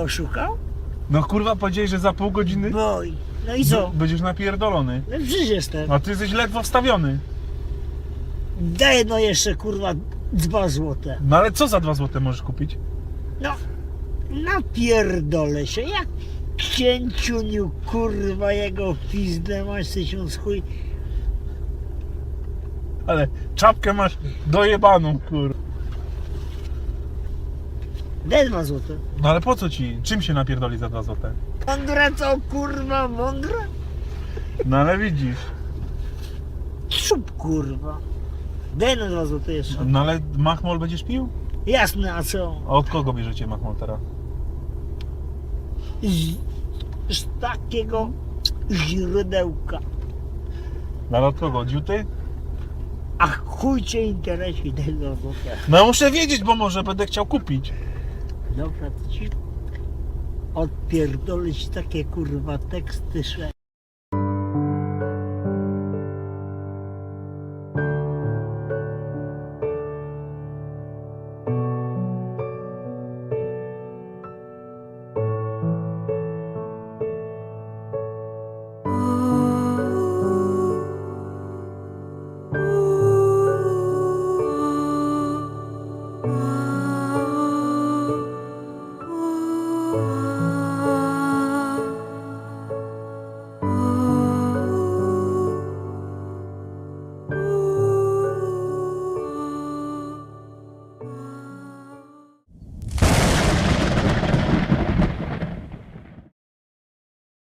oszukał? No kurwa, powiedziałeś, że za pół godziny Boj. No i co? będziesz napierdolony. No przecież jestem. A ty jesteś ledwo wstawiony. Daj no jeszcze kurwa dwa złote. No ale co za dwa złote możesz kupić? No, napierdolę się, jak księciuniu kurwa jego pizdę masz tysiąc chuj. Ale czapkę masz dojebaną, kurwa. Daj dwa złote. No ale po co ci? Czym się napierdoli za dwa złote? Mądre to kurwa, mądre? No ale widzisz. Szup kurwa. Daj no dwa złote jeszcze. No ale machmol będziesz pił? Jasne, a co? A od kogo bierzecie machmol teraz? Z, z takiego źródełka. No ale od kogo? Od Juty? A chuj cię interesuje, daj dwa złote. No muszę wiedzieć, bo może będę chciał kupić. Dobra, ci odpierdolić takie kurwa teksty, że Oh.